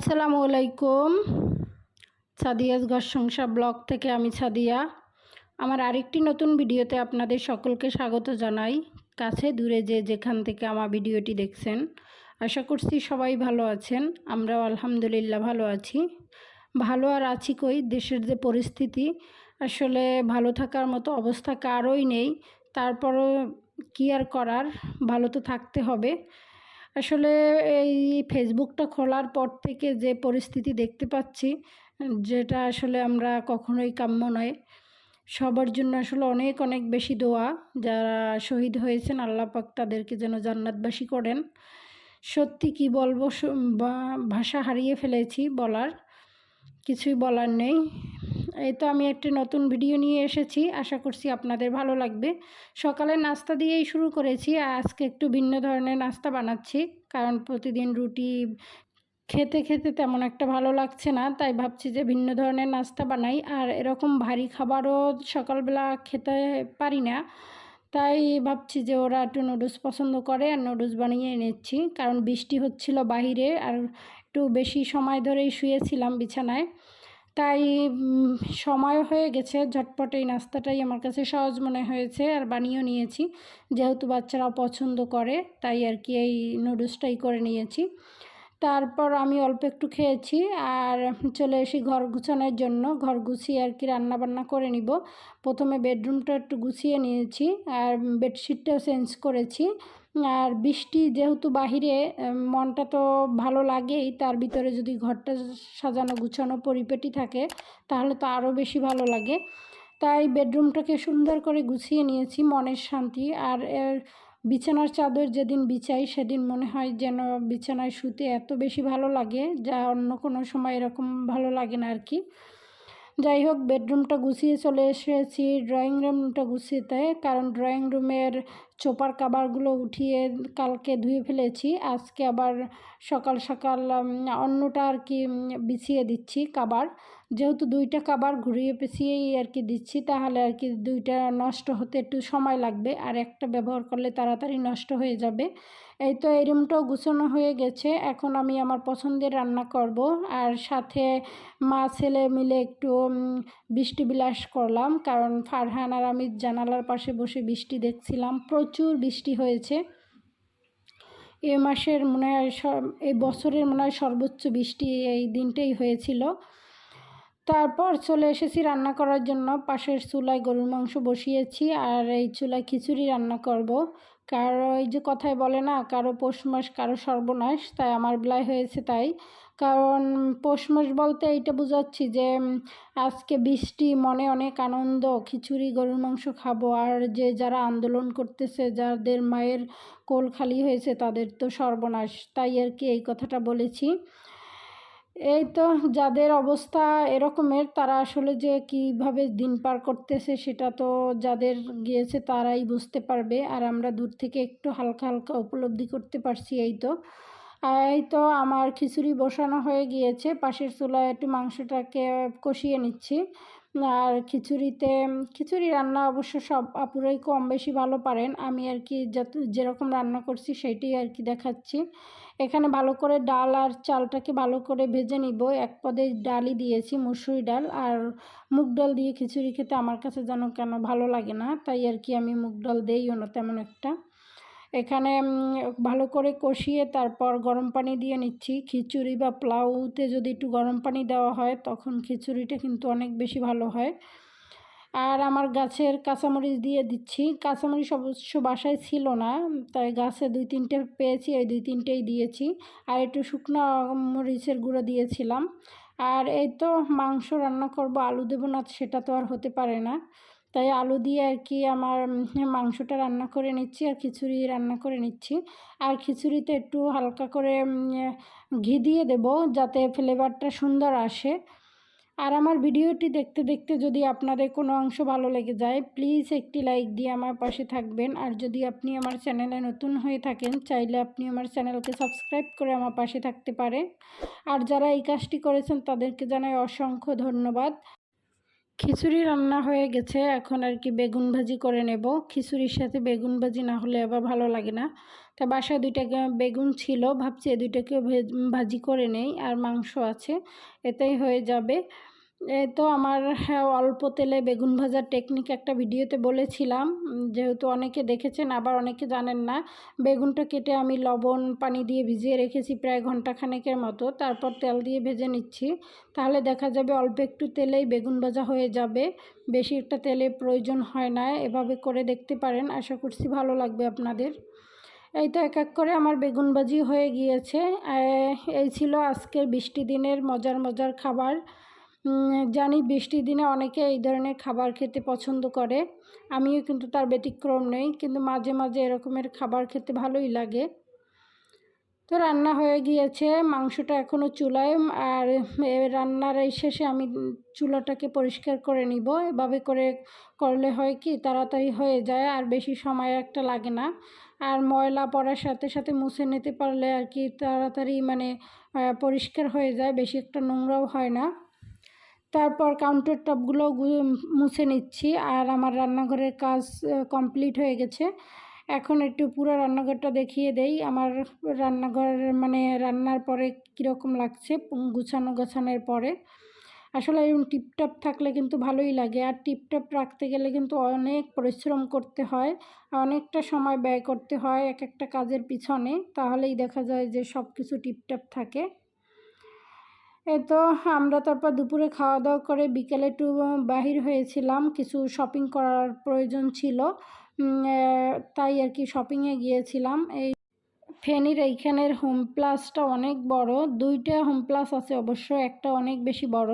আসসালামু আলাইকুম। সাদিয়াস ঘর সংসার ব্লগ থেকে আমি সাদিয়া। আমার আরেকটি নতুন ভিডিওতে আপনাদের সকলকে স্বাগত জানাই। কাছে দূরে যে যেখান থেকে আমার ভিডিওটি দেখছেন, আশা করছি সবাই ভালো আছেন। আমরাও আলহামদুলিল্লাহ ভালো আছি। ভালো আর আছি কই? দেশের যে পরিস্থিতি, আসলে ভালো থাকার মতো অবস্থা কারোই নেই। তারপরও কী আর করার? ভালো তো থাকতে হবে। আসলে এই ফেসবুকটা খোলার পর থেকে যে পরিস্থিতি দেখতে পাচ্ছি, যেটা আসলে আমরা কখনোই কাম্য নয়। সবার জন্য আসলে অনেক অনেক বেশি দোয়া, যারা শহীদ হয়েছেন, আল্লাহ পাক তাদেরকে যেন জান্নাতবাসী করেন। সত্যি কি বলব ভাষা হারিয়ে ফেলেছি বলার, কিছুই বলার নেই। এই তো আমি একটি নতুন ভিডিও নিয়ে এসেছি। আশা করছি আপনাদের ভালো লাগবে। সকালে নাস্তা দিয়েই শুরু করেছি। আজকে একটু ভিন্ন ধরনের নাস্তা বানাচ্ছি। কারণ প্রতিদিন রুটি খেতে খেতে তেমন একটা ভালো লাগছে না, তাই ভাবছি যে ভিন্ন ধরনের নাস্তা বানাই। আর এরকম ভারী খাবারও সকালবেলা খেতে পারি না, তাই ভাবছি যে ওরা একটু নুডলস পছন্দ করে আর নুডলস বানিয়ে এনেছি। কারণ বৃষ্টি হচ্ছিল বাহিরে আর একটু বেশি সময় ধরেই শুয়েছিলাম বিছানায়। তাই সময় হয়ে গেছে। ঝটপট এই নাস্তাটাই আমার কাছে সহজ মনে হয়েছে আর বানিয়েও নিয়েছি। যেহেতু বাচ্চারাও পছন্দ করে, তাই আর কি এই নুডলসটাই করে নিয়েছি। তারপর আমি অল্প একটু খেয়েছি আর চলে এসি ঘর গুছানোর জন্য, ঘর গুছিয়ে আর কি রান্না বান্না করে নিব। প্রথমে বেডরুমটা একটু গুছিয়ে নিয়েছি আর বেডশিটটাও চেঞ্জ করেছি। আর বৃষ্টি যেহেতু বাহিরে মনটা তো ভালো লাগেই, তার ভিতরে যদি ঘরটা সাজানো গুছানো পরিপেটি থাকে, তাহলে তো আরও বেশি ভালো লাগে। তাই বেডরুমটাকে সুন্দর করে গুছিয়ে নিয়েছি মনের শান্তি। আর বিছানার চাদর যেদিন বিছাই সেদিন মনে হয় যেন বিছানায় শুতে এত বেশি ভালো লাগে যা অন্য কোনো সময় এরকম ভালো লাগে না আর কি যাই হোক, বেডরুমটা গুছিয়ে চলে এসেছি ড্রয়িং রুমটা গুছিয়েতে, কারণ ড্রয়িং রুমের চোপার কাবারগুলো উঠিয়ে কালকে ধুয়ে ফেলেছি। আজকে আবার সকাল সকাল অন্যটা আর কি বিছিয়ে দিচ্ছি কাবার। যেহেতু দুইটা কাবার ঘুরিয়ে পেঁচিয়েই আর কি দিচ্ছি, তাহলে আর কি দুইটা নষ্ট হতে একটু সময় লাগবে। আর একটা ব্যবহার করলে তাড়াতাড়ি নষ্ট হয়ে যাবে। এই তো এই রুমটাও গুছানো হয়ে গেছে। এখন আমি আমার পছন্দের রান্না করব। আর সাথে মা, ছেলে মিলে একটু বৃষ্টি বিলাস করলাম। কারণ ফারহান আর আমি জানালার পাশে বসে বৃষ্টি দেখছিলাম। প্রচুর বৃষ্টি হয়েছে। এ মাসের মনে হয় এই বছরের মনে হয় সর্বোচ্চ বৃষ্টি এই দিনটাই হয়েছিল। তারপর চলে এসেছি রান্না করার জন্য। পাশের চুলায় গরুর মাংস বসিয়েছি আর এই চুলায় খিচুড়ি রান্না করব। কারও এই যে কথায় বলে না, কারও পৌষ মাস, কারও সর্বনাশ, তাই আমার বেলায় হয়েছে তাই। কারণ পৌষ মাস বলতে এইটা বোঝাচ্ছি যে আজকে বৃষ্টি, মনে অনেক আনন্দ, খিচুড়ি, গরুর মাংস খাব। আর যে যারা আন্দোলন করতেছে, যাদের মায়ের কোল খালি হয়েছে, তাদের তো সর্বনাশ, তাই আর কি এই কথাটা বলেছি। এই তো যাদের অবস্থা এরকমের, তারা আসলে যে কীভাবে দিন পার করতেছে সেটা তো যাদের গিয়েছে তারাই বুঝতে পারবে। আর আমরা দূর থেকে একটু হালকা হালকা উপলব্ধি করতে পারছি এই তো। এই তো আমার খিচুড়ি বসানো হয়ে গিয়েছে, পাশের চুলায় একটু মাংসটাকে কষিয়ে নিচ্ছি। আর খিচুড়িতে, খিচুড়ি রান্না অবশ্য সব আপুরাই কম বেশি ভালো পারেন। আমি আর কি যত, যেরকম রান্না করছি সেইটাই আর কি দেখাচ্ছি। এখানে ভালো করে ডাল আর চালটাকে ভালো করে ভেজে নিব। এক পদে ডালই দিয়েছি, মুসুরি ডাল আর মুগ ডাল দিয়ে খিচুড়ি খেতে আমার কাছে যেন কেন ভালো লাগে না, তাই আর কি আমি মুগ ডাল দেইও না তেমন একটা। এখানে ভালো করে কষিয়ে তারপর গরম পানি দিয়ে নিচ্ছি। খিচুড়ি বা পোলাওতে যদি একটু গরম পানি দেওয়া হয়, তখন খিচুড়িটা কিন্তু অনেক বেশি ভালো হয়। আর আমার গাছের কাঁচামরিচ দিয়ে দিচ্ছি। কাঁচামরিচ অবশ্য বাসায় ছিল না, তাই গাছে দুই তিনটে পেয়েছি, এই দুই তিনটেই দিয়েছি। আর একটু শুকনো মরিচের গুঁড়ো দিয়েছিলাম। আর এই তো মাংস রান্না করব, আলু দেবো না, সেটা তো আর হতে পারে না। তাই আলু দিয়ে আর কি আমার মাংসটা রান্না করে নিচ্ছি আর খিচুড়ি রান্না করে নিচ্ছি। আর খিচুড়িতে একটু হালকা করে ঘি দিয়ে দেব, যাতে ফ্লেভারটা সুন্দর আসে। আর আমার ভিডিওটি দেখতে দেখতে যদি আপনাদের কোনো অংশ ভালো লেগে যায় প্লিজ একটি লাইক দিয়ে আমার পাশে থাকবেন। আর যদি আপনি আমার চ্যানেলে নতুন হয়ে থাকেন, চাইলে আপনি আমার চ্যানেলকে সাবস্ক্রাইব করে আমার পাশে থাকতে পারে আর যারা এই কাজটি করেছেন, তাদেরকে জানাই অসংখ্য ধন্যবাদ। খিচুড়ি রান্না হয়ে গেছে, এখন আর কি বেগুন ভাজি করে নেব। খিচুড়ির সাথে বেগুন ভাজি না হলে আবার ভালো লাগে না। তা বাসায় দুইটা বেগুন ছিল, ভাবছি এই দুইটাকে ভাজি করে নেই, আর মাংস আছে, এতেই হয়ে যাবে। তো আমার হ্যাঁ, অল্প তেলে বেগুন ভাজার টেকনিক একটা ভিডিওতে বলেছিলাম। যেহেতু অনেকে দেখেছেন আবার অনেকে জানেন না বেগুনটা কেটে আমি লবণ পানি দিয়ে ভিজিয়ে রেখেছি প্রায় ঘণ্টা খানেকের মতো। তারপর তেল দিয়ে ভেজে নিচ্ছি। তাহলে দেখা যাবে অল্প একটু তেলেই বেগুন ভাজা হয়ে যাবে। বেশি একটা তেলে প্রয়োজন হয় না এভাবে করে দেখতে পারেন। আশা করছি ভালো লাগবে আপনাদের। এই তো এক এক করে আমার বেগুন ভাজি হয়ে গিয়েছে। এই ছিল আজকের বৃষ্টি দিনের মজার মজার খাবার। জানি বৃষ্টির দিনে অনেকে এই ধরনের খাবার খেতে পছন্দ করে। আমিও কিন্তু তার ব্যতিক্রম নেই, কিন্তু মাঝে মাঝে এরকমের খাবার খেতে ভালোই লাগে। তো রান্না হয়ে গিয়েছে, মাংসটা এখনও চুলায়, আর রান্নার এই শেষে আমি চুলাটাকে পরিষ্কার করে নিব। এভাবে করে করলে হয় কি, তাড়াতাড়ি হয়ে যায়, আর বেশি সময় একটা লাগে না। আর ময়লা পড়ার সাথে সাথে মুছে নিতে পারলে আর কি তাড়াতাড়ি মানে পরিষ্কার হয়ে যায়, বেশি একটা নোংরাও হয় না। তারপর কাউন্টার টপগুলো মুছে নিচ্ছি আর আমার রান্নাঘরের কাজ কমপ্লিট হয়ে গেছে। এখন একটু পুরো রান্নাঘরটা দেখিয়ে দেই। আমার রান্নাঘর মানে রান্নার পরে কীরকম লাগছে গুছানো গোছানোর পরে। আসলে এরকম টিপটপ থাকলে কিন্তু ভালোই লাগে। আর টিপটপ রাখতে গেলে কিন্তু অনেক পরিশ্রম করতে হয়, অনেকটা সময় ব্যয় করতে হয় এক একটা কাজের পিছনে। তাহলেই দেখা যায় যে সব কিছু টিপটপ থাকে। তো আমরা তারপর দুপুরে খাওয়া দাওয়া করে বিকেলে একটু বাহির হয়েছিলাম। কিছু শপিং করার প্রয়োজন ছিল। তাই আর কি শপিংয়ে গিয়েছিলাম। এই ফেনীর এইখানের হোম প্লাসটা অনেক বড়। দুইটা হোম প্লাস আছে অবশ্য, একটা অনেক বেশি বড়।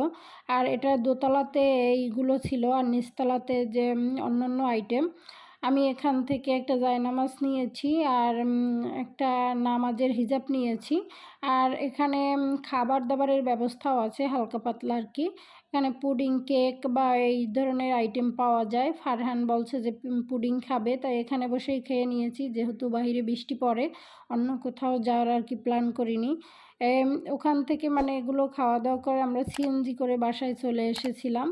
আর এটা দোতলাতে এইগুলো ছিল আর নিচতলাতে যে অন্যান্য আইটেম আমি এখান থেকে একটা জায়নামাজ নিয়েছি আর একটা নামাজের হিজাব নিয়েছি। আর এখানে খাবার দাবারের ব্যবস্থাও আছে হালকা পাতলা আর কি এখানে পুডিং, কেক বা এই ধরনের আইটেম পাওয়া যায়। ফারহান বলছে যে পুডিং খাবে, তাই এখানে বসেই খেয়ে নিয়েছি। যেহেতু বাহিরে বৃষ্টি পড়ে, অন্য কোথাও যাওয়ার আর কি প্ল্যান করিনি। ওখান থেকে মানে এগুলো খাওয়া দাওয়া করে আমরা সিএনজি করে বাসায় চলে এসেছিলাম।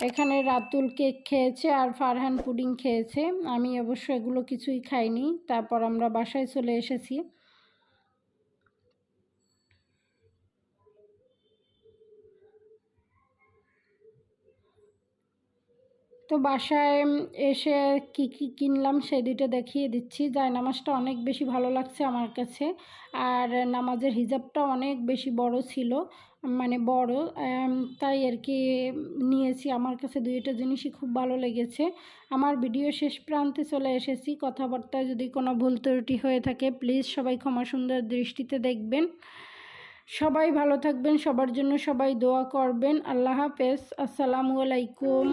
এখানে রাতুল কেক খেয়েছে আর ফারহান পুডিং খেয়েছে। আমি অবশ্য এগুলো কিছুই খাইনি। তারপর আমরা বাসায় চলে এসেছি। তো বাসায় এসে কি কি কিনলাম সেই দুইটা দেখিয়ে দিচ্ছি। যায় নামাজটা অনেক বেশি ভালো লাগছে আমার কাছে। আর নামাজের হিজাবটা অনেক বেশি বড় ছিল মানে বড় তাই আর কি নিয়েছি। আমার কাছে দুইটা জিনিসই খুব ভালো লেগেছে। আমার ভিডিও শেষ প্রান্তে চলে এসেছি। কথাবার্তায় যদি কোনো ভুল ত্রুটি হয়ে থাকে প্লিজ সবাই ক্ষমা সুন্দর দৃষ্টিতে দেখবেন। সবাই ভালো থাকবেন, সবার জন্য সবাই দোয়া করবেন। আল্লাহ হাফেজ। আসসালামু আলাইকুম।